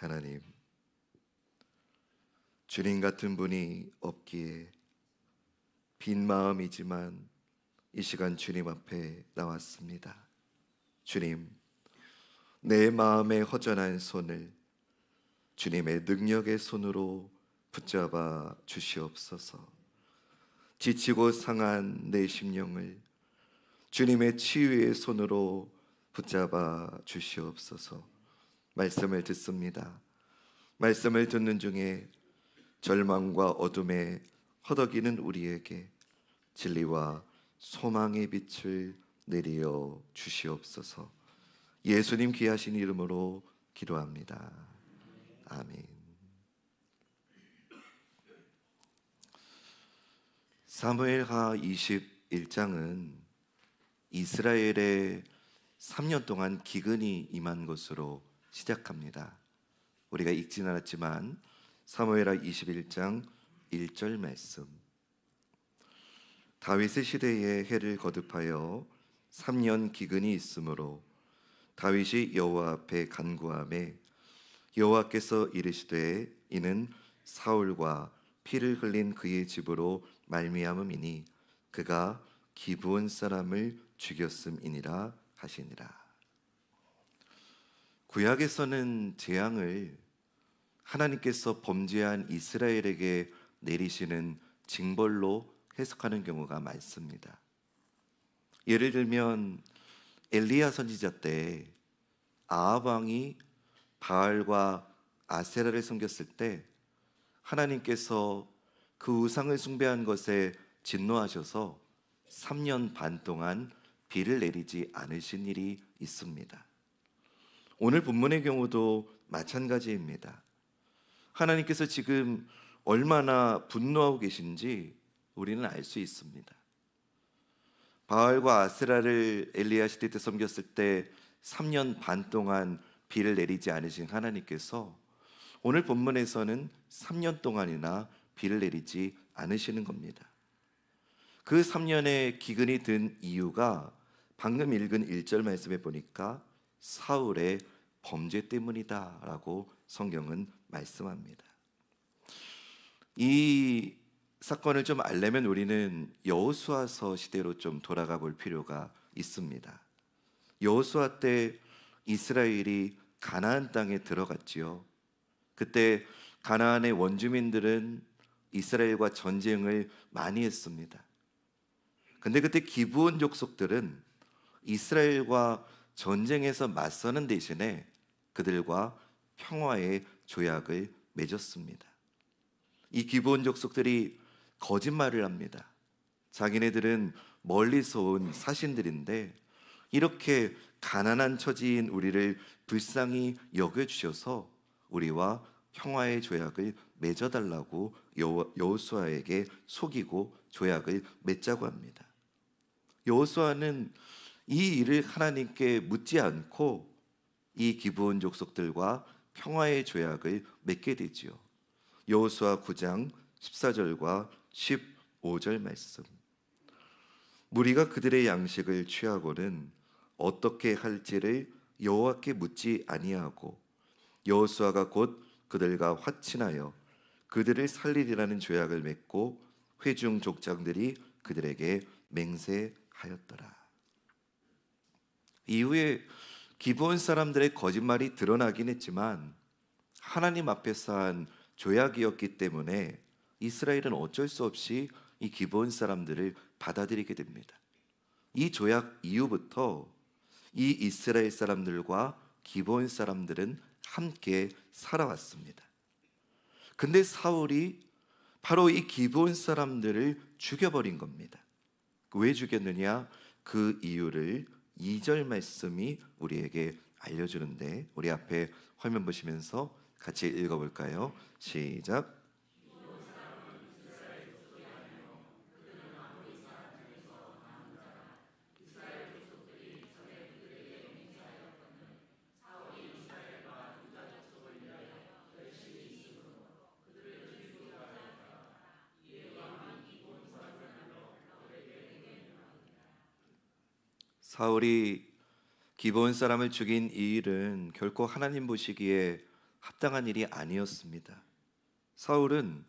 하나님, 주님 같은 분이 없기에 빈 마음이지만 이 시간 주님 앞에 나왔습니다. 주님, 내 마음의 허전한 손을 주님의 능력의 손으로 붙잡아 주시옵소서. 지치고 상한 내 심령을 주님의 치유의 손으로 붙잡아 주시옵소서. 말씀을 듣습니다. 말씀을 듣는 중에 절망과 어둠에 허덕이는 우리에게 진리와 소망의 빛을 내리어 주시옵소서. 예수님 귀하신 이름으로 기도합니다. 아멘. 사무엘하 21장은 이스라엘의 3년 동안 기근이 임한 것으로 시작합니다. 우리가 읽진 않았지만 사무엘하 21장 1절 말씀 다윗의 시대에 해를 거듭하여 3년 기근이 있으므로 다윗이 여호와 앞에 간구함에 여호와께서 이르시되 이는 사울과 피를 흘린 그의 집으로 말미암음이니 그가 기브온 사람을 죽였음이니라 하시니라. 구약에서는 재앙을 하나님께서 범죄한 이스라엘에게 내리시는 징벌로 해석하는 경우가 많습니다. 예를 들면 엘리야 선지자 때 아합 왕이 바알과 아세라를 섬겼을 때 하나님께서 그 우상을 숭배한 것에 진노하셔서 3년 반 동안 비를 내리지 않으신 일이 있습니다. 오늘 본문의 경우도 마찬가지입니다. 하나님께서 지금 얼마나 분노하고 계신지 우리는 알 수 있습니다. 바알과 아스라를 엘리야 시대 때 섬겼을 때 3년 반 동안 비를 내리지 않으신 하나님께서 오늘 본문에서는 3년 동안이나 비를 내리지 않으시는 겁니다. 그 3년의 기근이 든 이유가 방금 읽은 1절 말씀에 보니까 사울의 범죄 때문이다라고 성경은 말씀합니다. 이 사건을 좀 알려면 우리는 여호수아서 시대로 좀 돌아가 볼 필요가 있습니다. 여호수아 때 이스라엘이 가나안 땅에 들어갔지요. 그때 가나안의 원주민들은 이스라엘과 전쟁을 많이 했습니다. 근데 그때 기브온 족속들은 이스라엘과 전쟁에서 맞서는 대신에 그들과 평화의 조약을 맺었습니다. 이 기브온 족속들이 거짓말을 합니다. 자기네들은 멀리서 온 사신들인데 이렇게 가난한 처지인 우리를 불쌍히 여겨 주셔서 우리와 평화의 조약을 맺어달라고 여호수아에게 속이고 조약을 맺자고 합니다. 여호수아는 이 일을 하나님께 묻지 않고 이 기브온 족속들과 평화의 조약을 맺게 되지요. 여호수아 9장 14절과 15절 말씀. 무리가 그들의 양식을 취하고는 어떻게 할지를 여호와께 묻지 아니하고 여호수아가 곧 그들과 화친하여 그들을 살리리라는 조약을 맺고 회중 족장들이 그들에게 맹세하였더라. 이후에 기브온 사람들의 거짓말이 드러나긴 했지만 하나님 앞에서 한 조약이었기 때문에 이스라엘은 어쩔 수 없이 이 기브온 사람들을 받아들이게 됩니다. 이 조약 이후부터 이 이스라엘 사람들과 기브온 사람들은 함께 살아왔습니다. 근데 사울이 바로 이 기브온 사람들을 죽여버린 겁니다. 왜 죽였느냐? 그 이유를 2절 말씀이 우리에게 알려주는데 우리 앞에 화면 보시면서 같이 읽어볼까요? 시작. 사울이 기본 사람을 죽인 이 일은 결코 하나님 보시기에 합당한 일이 아니었습니다. 사울은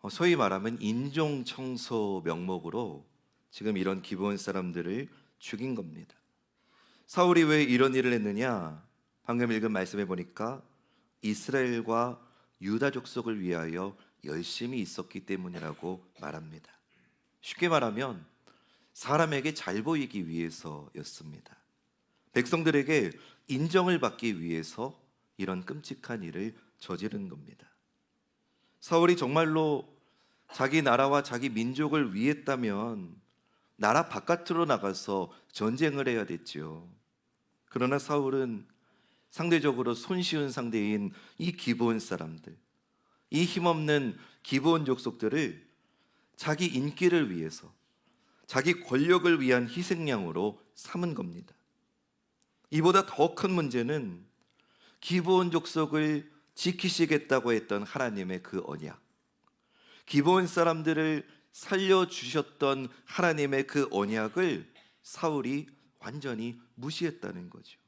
어, 소위 말하면 인종 청소 명목으로 지금 이런 기브온 사람들을 죽인 겁니다. 사울이 왜 이런 일을 했느냐? 방금 읽은 말씀해 보니까 이스라엘과 유다 족속을 위하여 열심히 있었기 때문이라고 말합니다. 쉽게 말하면 사람에게 잘 보이기 위해서였습니다. 백성들에게 인정을 받기 위해서 이런 끔찍한 일을 저지른 겁니다. 사울이 정말로 자기 나라와 자기 민족을 위했다면 나라 바깥으로 나가서 전쟁을 해야 됐지요. 그러나 사울은 상대적으로 손쉬운 상대인 이 기본 사람들, 이 힘없는 기본 족속들을 자기 인기를 위해서, 자기 권력을 위한 희생양으로 삼은 겁니다. 이보다 더 큰 문제는 기본 족속을 지키시겠다고 했던 하나님의 그 언약, 기본 사람들을 살려주셨던 하나님의 그 언약을 사울이 완전히 무시했다는 거죠.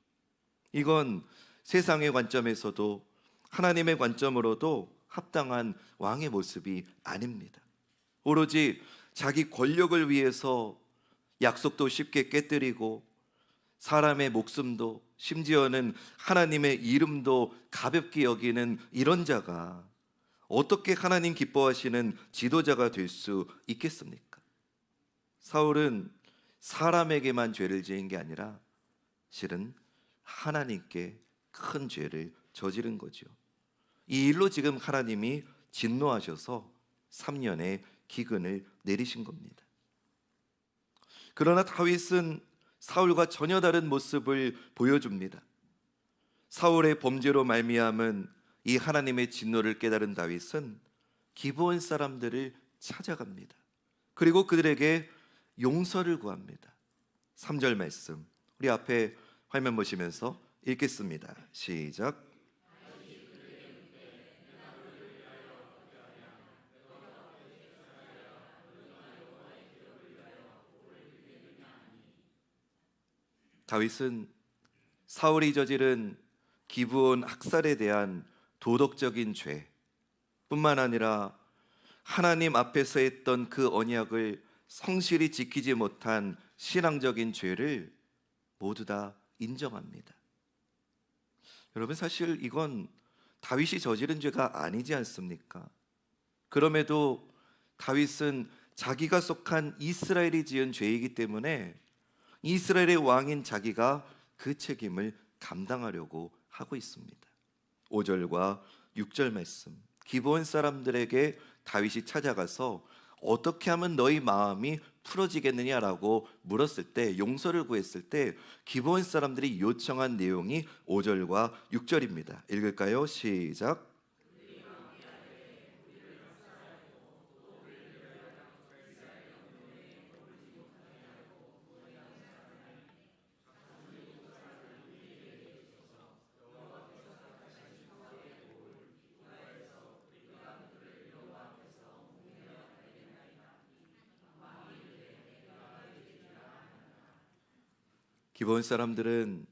이건 세상의 관점에서도 하나님의 관점으로도 합당한 왕의 모습이 아닙니다. 오로지 자기 권력을 위해서 약속도 쉽게 깨뜨리고 사람의 목숨도 심지어는 하나님의 이름도 가볍게 여기는 이런 자가 어떻게 하나님 기뻐하시는 지도자가 될 수 있겠습니까? 사울은 사람에게만 죄를 지은 게 아니라 실은 하나님께 큰 죄를 저지른 거죠. 이 일로 지금 하나님이 진노하셔서 3년의 기근을 내리신 겁니다. 그러나 다윗은 사울과 전혀 다른 모습을 보여줍니다. 사울의 범죄로 말미암은 이 하나님의 진노를 깨달은 다윗은 기브온 사람들을 찾아갑니다. 그리고 그들에게 용서를 구합니다. 3절 말씀. 우리 앞에 화면 보시면서 읽겠습니다. 시작. 다윗은 사울이 저지른 기브온 학살에 대한 도덕적인 죄 뿐만 아니라 하나님 앞에서 했던 그 언약을 성실히 지키지 못한 신앙적인 죄를 모두 다 인정합니다. 여러분 사실 이건 다윗이 저지른 죄가 아니지 않습니까? 그럼에도 다윗은 자기가 속한 이스라엘이 지은 죄이기 때문에 이스라엘의 왕인 자기가 그 책임을 감당하려고 하고 있습니다. 5절과 6절 말씀. 기본 사람들에게 다윗이 찾아가서 어떻게 하면 너희 마음이 풀어지겠느냐라고 물었을 때 용서를 구했을 때 기본 사람들이 요청한 내용이 5절과 6절입니다. 읽을까요? 시작. 기본 사람들은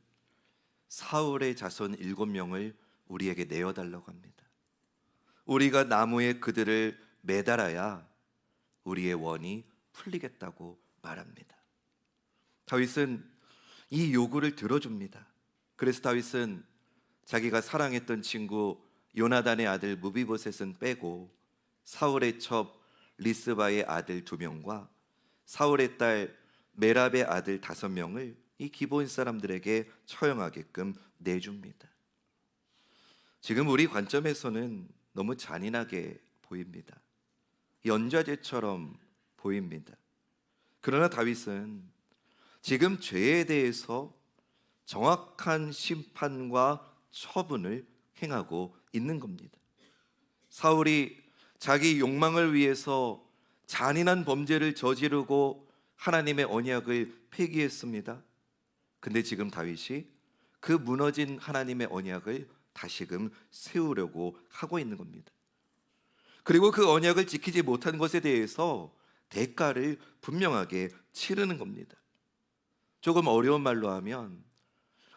사울의 자손 일곱 명을 우리에게 내어달라고 합니다. 우리가 나무에 그들을 매달아야 우리의 원이 풀리겠다고 말합니다. 다윗은 이 요구를 들어줍니다. 그래서 다윗은 자기가 사랑했던 친구 요나단의 아들 무비보셋은 빼고 사울의 첩 리스바의 아들 두 명과 사울의 딸 메랍의 아들 다섯 명을 이 기본 사람들에게 처형하게끔 내줍니다. 지금 우리 관점에서는 너무 잔인하게 보입니다. 연좌제처럼 보입니다. 그러나 다윗은 지금 죄에 대해서 정확한 심판과 처분을 행하고 있는 겁니다. 사울이 자기 욕망을 위해서 잔인한 범죄를 저지르고 하나님의 언약을 폐기했습니다. 근데 지금 다윗이 그 무너진 하나님의 언약을 다시금 세우려고 하고 있는 겁니다. 그리고 그 언약을 지키지 못한 것에 대해서 대가를 분명하게 치르는 겁니다. 조금 어려운 말로 하면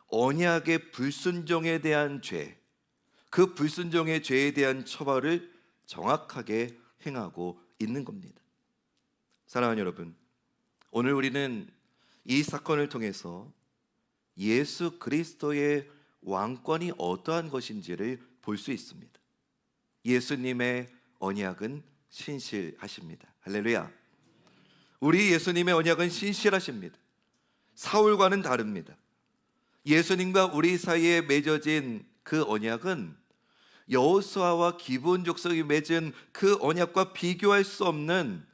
언약의 불순종에 대한 죄, 그 불순종의 죄에 대한 처벌을 정확하게 행하고 있는 겁니다. 사랑하는 여러분, 오늘 우리는 이 사건을 통해서 예수 그리스도의 왕권이 어떠한 것인지를 볼 수 있습니다. 예수님의 언약은 신실하십니다. 할렐루야. 우리 예수님의 언약은 신실하십니다. 사울과는 다릅니다. 예수님과 우리 사이에 맺어진 그 언약은 여호수아와 기본 족속이 맺은 그 언약과 비교할 수 없는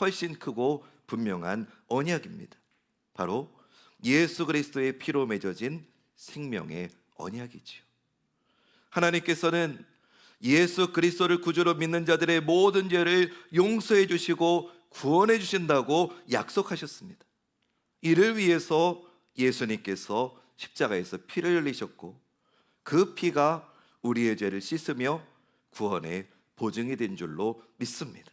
훨씬 크고 분명한 언약입니다. 바로 예수 그리스도의 피로 맺어진 생명의 언약이지요. 하나님께서는 예수 그리스도를 구주로 믿는 자들의 모든 죄를 용서해 주시고 구원해 주신다고 약속하셨습니다. 이를 위해서 예수님께서 십자가에서 피를 흘리셨고 그 피가 우리의 죄를 씻으며 구원의 보증이 된 줄로 믿습니다.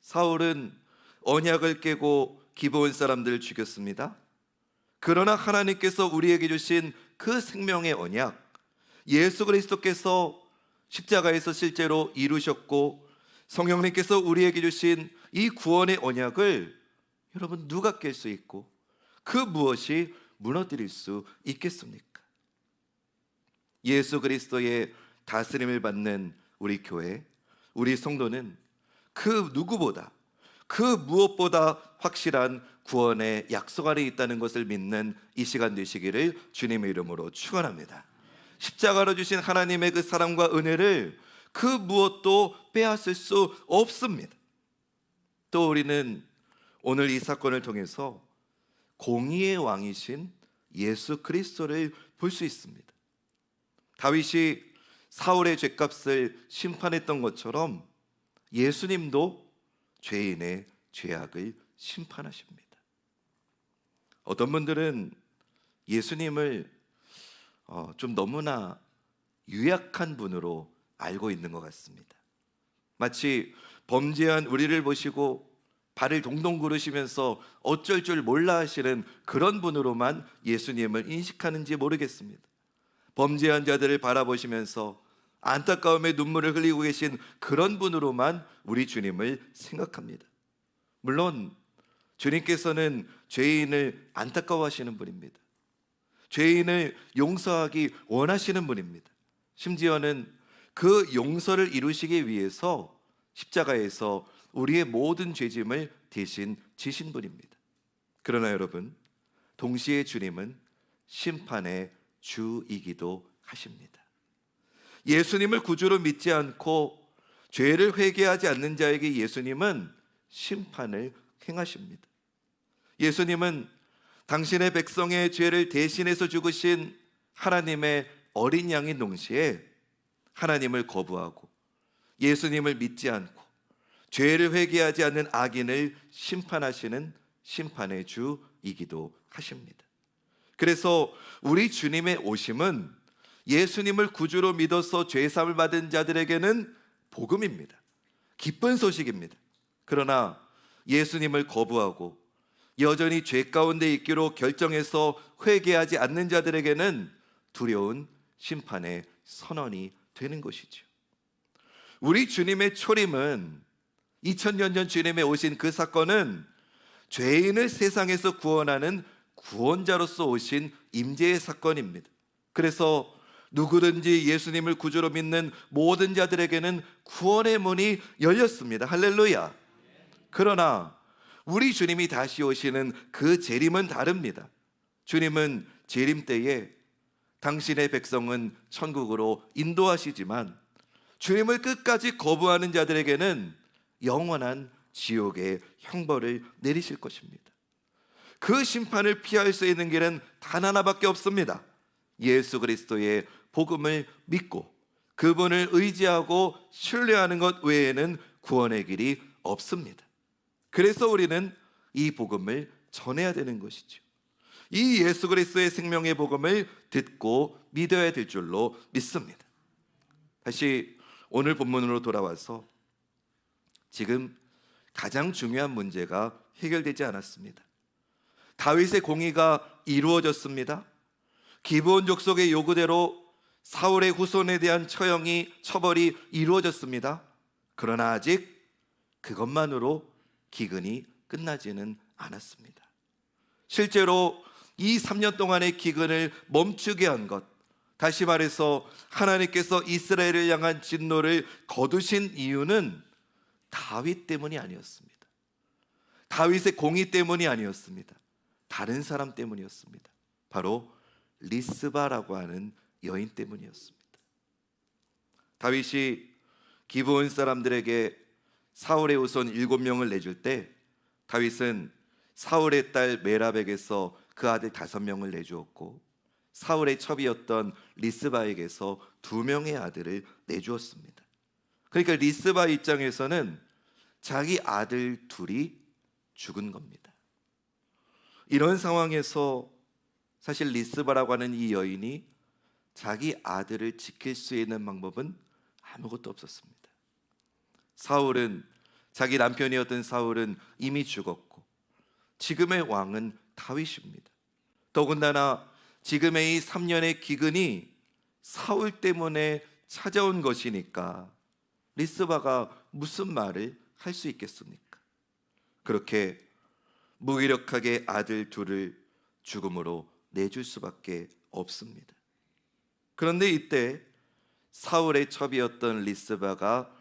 사울은 언약을 깨고 기브온 사람들을 죽였습니다. 그러나 하나님께서 우리에게 주신 그 생명의 언약, 예수 그리스도께서 십자가에서 실제로 이루셨고 성령님께서 우리에게 주신 이 구원의 언약을 여러분 누가 깰 수 있고 그 무엇이 무너뜨릴 수 있겠습니까? 예수 그리스도의 다스림을 받는 우리 교회, 우리 성도는 그 누구보다 그 무엇보다 확실한 구원의 약속 아래 있다는 것을 믿는 이 시간 되시기를 주님의 이름으로 축원합니다. 십자가로 주신 하나님의 그 사랑과 은혜를 그 무엇도 빼앗을 수 없습니다. 또 우리는 오늘 이 사건을 통해서 공의의 왕이신 예수 그리스도를 볼 수 있습니다. 다윗이 사울의 죄값을 심판했던 것처럼 예수님도 죄인의 죄악을 심판하십니다. 어떤 분들은 예수님을 어, 좀 너무나 유약한 분으로 알고 있는 것 같습니다. 마치 범죄한 우리를 보시고 발을 동동 구르시면서 어쩔 줄 몰라 하시는 그런 분으로만 예수님을 인식하는지 모르겠습니다. 범죄한 자들을 바라보시면서 안타까움의 눈물을 흘리고 계신 그런 분으로만 우리 주님을 생각합니다. 물론 주님께서는 죄인을 안타까워하시는 분입니다. 죄인을 용서하기 원하시는 분입니다. 심지어는 그 용서를 이루시기 위해서 십자가에서 우리의 모든 죄짐을 대신 지신 분입니다. 그러나 여러분, 동시에 주님은 심판의 주이기도 하십니다. 예수님을 구주로 믿지 않고 죄를 회개하지 않는 자에게 예수님은 심판을 행하십니다. 예수님은 당신의 백성의 죄를 대신해서 죽으신 하나님의 어린 양인 동시에 하나님을 거부하고 예수님을 믿지 않고 죄를 회개하지 않는 악인을 심판하시는 심판의 주이기도 하십니다. 그래서 우리 주님의 오심은 예수님을 구주로 믿어서 죄사함을 받은 자들에게는 복음입니다. 기쁜 소식입니다. 그러나 예수님을 거부하고 여전히 죄 가운데 있기로 결정해서 회개하지 않는 자들에게는 두려운 심판의 선언이 되는 것이죠. 우리 주님의 초림은 2000년 전 주님의 오신 그 사건은 죄인을 세상에서 구원하는 구원자로서 오신 임재의 사건입니다. 그래서 누구든지 예수님을 구주로 믿는 모든 자들에게는 구원의 문이 열렸습니다. 할렐루야. 그러나 우리 주님이 다시 오시는 그 재림은 다릅니다. 주님은 재림 때에 당신의 백성은 천국으로 인도하시지만 주님을 끝까지 거부하는 자들에게는 영원한 지옥의 형벌을 내리실 것입니다. 그 심판을 피할 수 있는 길은 단 하나밖에 없습니다. 예수 그리스도의 복음을 믿고 그분을 의지하고 신뢰하는 것 외에는 구원의 길이 없습니다. 그래서 우리는 이 복음을 전해야 되는 것이죠. 이 예수 그리스도의 생명의 복음을 듣고 믿어야 될 줄로 믿습니다. 다시 오늘 본문으로 돌아와서 지금 가장 중요한 문제가 해결되지 않았습니다. 다윗의 공의가 이루어졌습니다. 기브온 족속의 요구대로 사울의 후손에 대한 처형이 처벌이 이루어졌습니다. 그러나 아직 그것만으로 기근이 끝나지는 않았습니다. 실제로 이 3년 동안의 기근을 멈추게 한 것, 다시 말해서 하나님께서 이스라엘을 향한 진노를 거두신 이유는 다윗 때문이 아니었습니다. 다윗의 공의 때문이 아니었습니다. 다른 사람 때문이었습니다. 바로 리스바라고 하는 여인 때문이었습니다. 다윗이 기브온 사람들에게 사울의 후손 일곱 명을 내줄 때 다윗은 사울의 딸 메랍에게서 그 아들 다섯 명을 내주었고 사울의 첩이었던 리스바에게서 두 명의 아들을 내주었습니다. 그러니까 리스바 입장에서는 자기 아들 둘이 죽은 겁니다. 이런 상황에서 사실 리스바라고 하는 이 여인이 자기 아들을 지킬 수 있는 방법은 아무것도 없었습니다. 사울은 자기 남편이었던 사울은 이미 죽었고 지금의 왕은 다윗입니다. 더군다나 지금의 이 3년의 기근이 사울 때문에 찾아온 것이니까 리스바가 무슨 말을 할 수 있겠습니까? 그렇게 무기력하게 아들 둘을 죽음으로 내줄 수밖에 없습니다. 그런데 이때 사울의 첩이었던 리스바가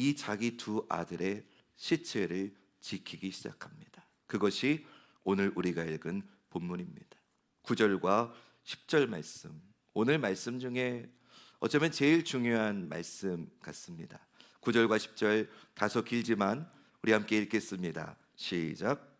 이 자기 두 아들의 시체를 지키기 시작합니다. 그것이 오늘 우리가 읽은 본문입니다. 9절과 10절 말씀. 오늘 말씀 중에 어쩌면 제일 중요한 말씀 같습니다. 9절과 10절 다소 길지만 우리 함께 읽겠습니다. 시작.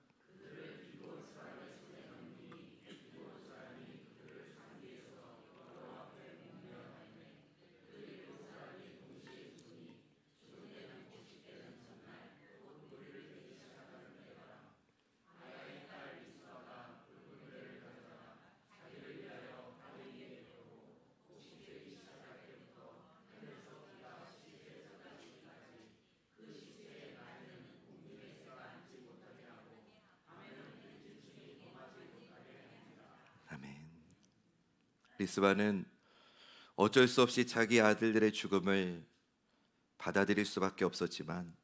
아멘. 리스바는 어쩔 수 없이 자기 아들들의 죽음을 받아들일 수밖에 없었지만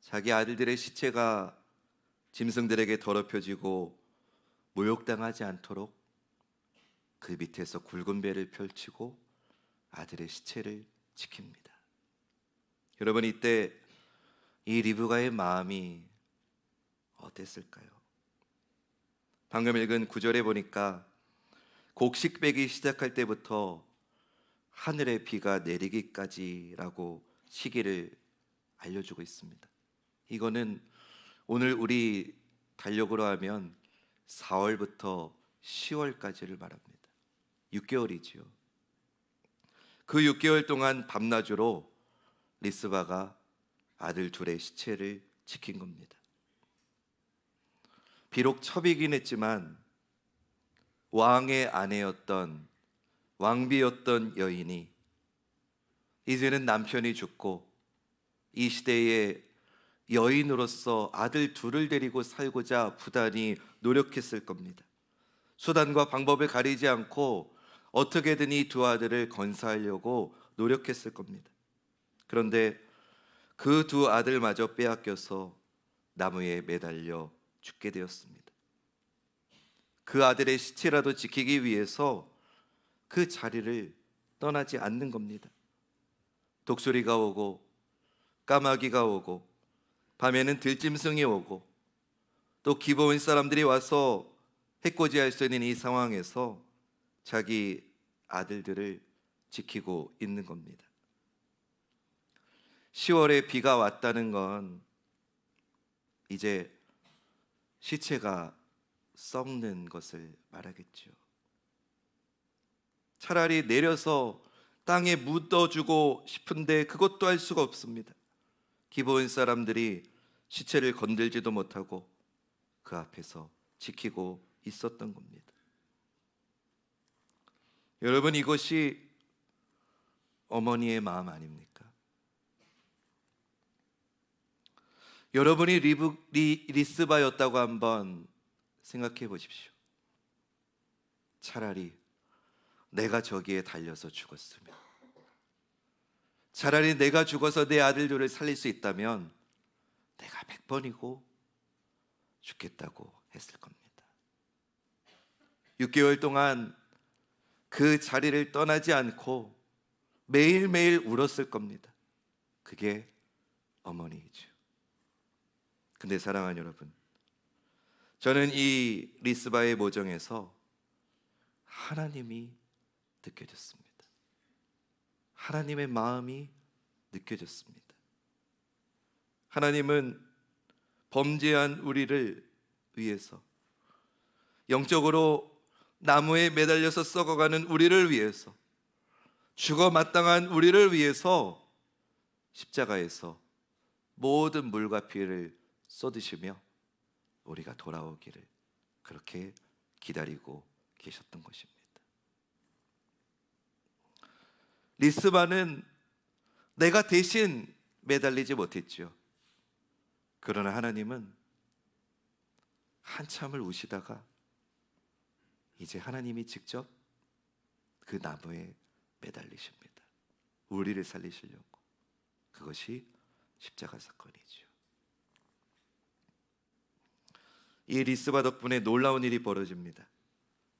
자기 아들들의 시체가 짐승들에게 더럽혀지고 모욕당하지 않도록 그 밑에서 굵은 배를 펼치고 아들의 시체를 지킵니다. 여러분 이때 이 리브가의 마음이 어땠을까요? 방금 읽은 구절에 보니까 곡식 빼기 시작할 때부터 하늘의 비가 내리기까지라고 시기를 알려주고 있습니다. 이거는 오늘 우리 달력으로 하면 4월부터 10월까지를 말합니다. 6개월이지요. 그 6개월 동안 밤낮으로 리스바가 아들 둘의 시체를 지킨 겁니다. 비록 첩이긴 했지만 왕의 아내였던 왕비였던 여인이 이제는 남편이 죽고 이 시대에 여인으로서 아들 둘을 데리고 살고자 부단히 노력했을 겁니다. 수단과 방법을 가리지 않고 어떻게든 이 두 아들을 건사하려고 노력했을 겁니다. 그런데 그 두 아들마저 빼앗겨서 나무에 매달려 죽게 되었습니다. 그 아들의 시체라도 지키기 위해서 그 자리를 떠나지 않는 겁니다. 독수리가 오고 까마귀가 오고 밤에는 들짐승이 오고 또 기버온 사람들이 와서 해코지할 수 있는 이 상황에서 자기 아들들을 지키고 있는 겁니다. 10월에 비가 왔다는 건 이제 시체가 썩는 것을 말하겠죠. 차라리 내려서 땅에 묻어주고 싶은데 그것도 할 수가 없습니다. 기본 사람들이 시체를 건들지도 못하고 그 앞에서 지키고 있었던 겁니다. 여러분 이것이 어머니의 마음 아닙니까? 여러분이 리브, 리, 리스바였다고 한번 생각해 보십시오. 차라리 내가 저기에 달려서 죽었으면 차라리 내가 죽어서 내 아들들을 살릴 수 있다면 내가 백 번이고 죽겠다고 했을 겁니다. 6개월 동안 그 자리를 떠나지 않고 매일매일 울었을 겁니다. 그게 어머니이죠. 근데 사랑하는 여러분, 저는 이 리스바의 모정에서 하나님이 느껴졌습니다. 하나님의 마음이 느껴졌습니다. 하나님은 범죄한 우리를 위해서 영적으로 나무에 매달려서 썩어가는 우리를 위해서 죽어 마땅한 우리를 위해서 십자가에서 모든 물과 피를 쏟으시며 우리가 돌아오기를 그렇게 기다리고 계셨던 것입니다. 리스바는 내가 대신 매달리지 못했지요. 그러나 하나님은 한참을 우시다가 이제 하나님이 직접 그 나무에 매달리십니다. 우리를 살리시려고. 그것이 십자가 사건이죠. 이 리스바 덕분에 놀라운 일이 벌어집니다.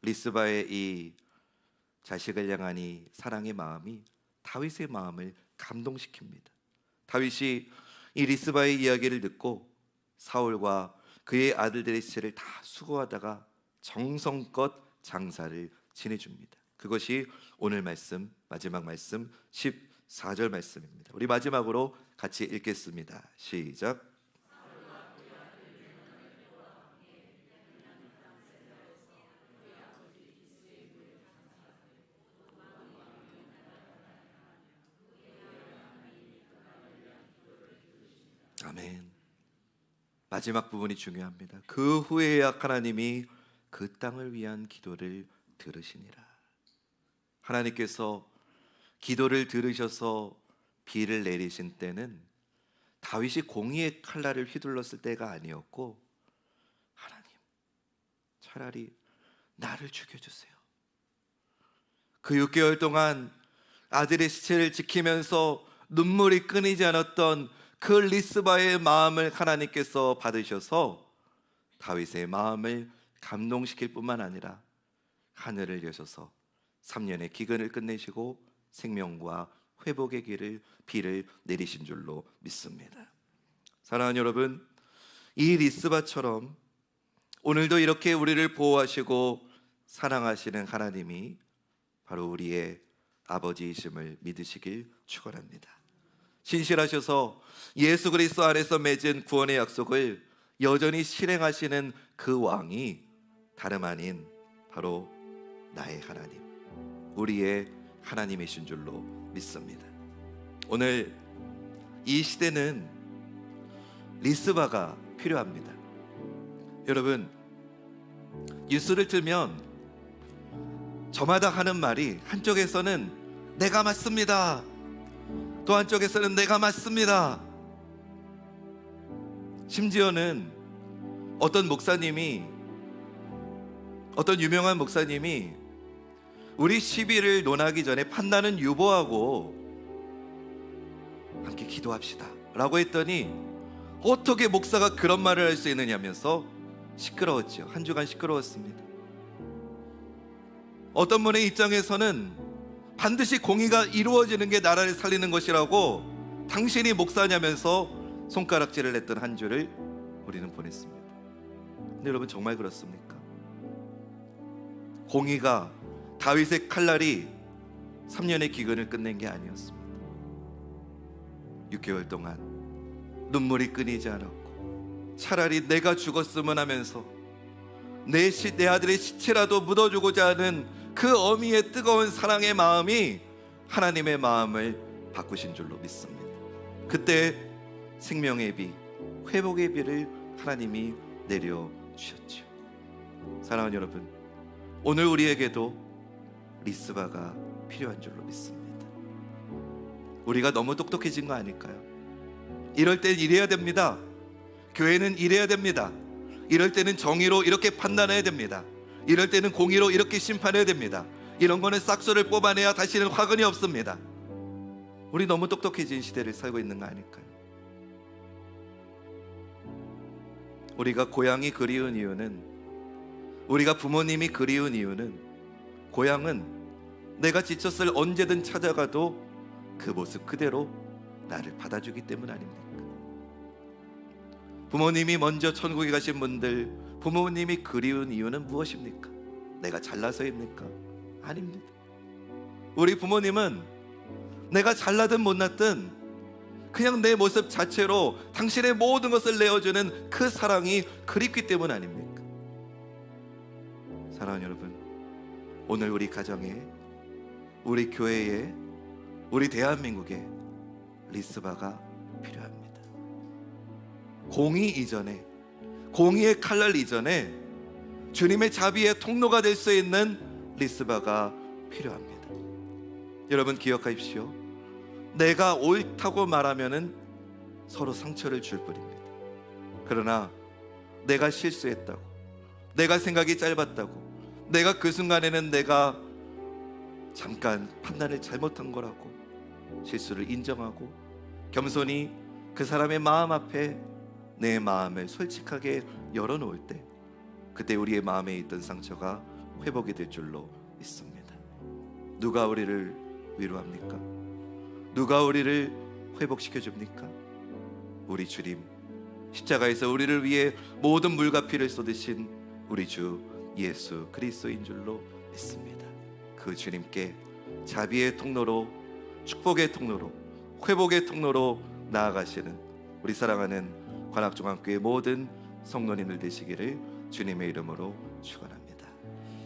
리스바의 이 자식을 향한 이 사랑의 마음이 다윗의 마음을 감동시킵니다. 다윗이 이 리스바의 이야기를 듣고 사울과 그의 아들들의 시체를 다 수거하다가 정성껏 장사를 지내줍니다. 그것이 오늘 말씀 마지막 말씀 14절 말씀입니다. 우리 마지막으로 같이 읽겠습니다. 시작. 아멘. 마지막 부분이 중요합니다. 그 후에야 하나님이 그 땅을 위한 기도를 들으시니라. 하나님께서 기도를 들으셔서 비를 내리신 때는 다윗이 공의의 칼날을 휘둘렀을 때가 아니었고 하나님 차라리 나를 죽여주세요. 그 6개월 동안 아들의 시체를 지키면서 눈물이 끊이지 않았던 그 리스바의 마음을 하나님께서 받으셔서 다윗의 마음을 감동시킬 뿐만 아니라 하늘을 여셔서 3년의 기근을 끝내시고 생명과 회복의 길을 비를 내리신 줄로 믿습니다. 사랑하는 여러분, 이 리스바처럼 오늘도 이렇게 우리를 보호하시고 사랑하시는 하나님이 바로 우리의 아버지이심을 믿으시길 축원합니다. 신실하셔서 예수 그리스도 안에서 맺은 구원의 약속을 여전히 실행하시는 그 왕이 다름 아닌 바로 나의 하나님, 우리의 하나님이신 줄로 믿습니다. 오늘 이 시대는 리스바가 필요합니다. 여러분, 뉴스를 틀면 저마다 하는 말이 한쪽에서는 내가 맞습니다. 또 한쪽에서는 내가 맞습니다. 심지어는 어떤 목사님이 어떤 유명한 목사님이 우리 시비를 논하기 전에 판단은 유보하고 함께 기도합시다. 라고 했더니 어떻게 목사가 그런 말을 할 수 있느냐면서 시끄러웠죠. 한 주간 시끄러웠습니다. 어떤 분의 입장에서는 반드시 공의가 이루어지는 게 나라를 살리는 것이라고 당신이 목사냐면서 손가락질을 했던 한 주를 우리는 보냈습니다. 근데 여러분 정말 그렇습니까? 공의가 다윗의 칼날이 3년의 기근을 끝낸 게 아니었습니다. 6개월 동안 눈물이 끊이지 않았고 차라리 내가 죽었으면 하면서 내, 시, 내 아들의 시체라도 묻어주고자 하는 그 어미의 뜨거운 사랑의 마음이 하나님의 마음을 바꾸신 줄로 믿습니다. 그때 생명의 비, 회복의 비를 하나님이 내려 주셨죠. 사랑하는 여러분, 오늘 우리에게도 리스바가 필요한 줄로 믿습니다. 우리가 너무 똑똑해진 거 아닐까요? 이럴 땐 이래야 됩니다. 교회는 이래야 됩니다. 이럴 때는 정의로 이렇게 판단해야 됩니다. 이럴 때는 공의로 이렇게 심판해야 됩니다. 이런 거는 싹수를 뽑아내야 다시는 화근이 없습니다. 우리 너무 똑똑해진 시대를 살고 있는 거 아닐까요? 우리가 고향이 그리운 이유는 우리가 부모님이 그리운 이유는 고향은 내가 지쳤을 언제든 찾아가도 그 모습 그대로 나를 받아주기 때문 아닙니까? 부모님이 먼저 천국에 가신 분들 부모님이 그리운 이유는 무엇입니까? 내가 잘나서입니까? 아닙니다. 우리 부모님은 내가 잘나든 못났든 그냥 내 모습 자체로 당신의 모든 것을 내어주는 그 사랑이 그립기 때문 아닙니까? 사랑하는 여러분, 오늘 우리 가정에, 우리 교회에, 우리 대한민국에 리스바가 필요합니다. 공의 이전에, 공의의 칼날 이전에 주님의 자비의 통로가 될 수 있는 리스바가 필요합니다. 여러분 기억하십시오. 내가 옳다고 말하면은 서로 상처를 줄 뿐입니다. 그러나 내가 실수했다고, 내가 생각이 짧았다고, 내가 그 순간에는 내가 잠깐 판단을 잘못한 거라고 실수를 인정하고 겸손히 그 사람의 마음 앞에 내 마음을 솔직하게 열어놓을 때 그때 우리의 마음에 있던 상처가 회복이 될 줄로 믿습니다. 누가 우리를 위로합니까? 누가 우리를 회복시켜 줍니까? 우리 주님 십자가에서 우리를 위해 모든 물과 피를 쏟으신 우리 주 예수 그리스도인 줄로 믿습니다. 그 주님께 자비의 통로로 축복의 통로로 회복의 통로로 나아가시는 우리 사랑하는 관악중앙교회 모든 성도님들 되시기를 주님의 이름으로 축원합니다.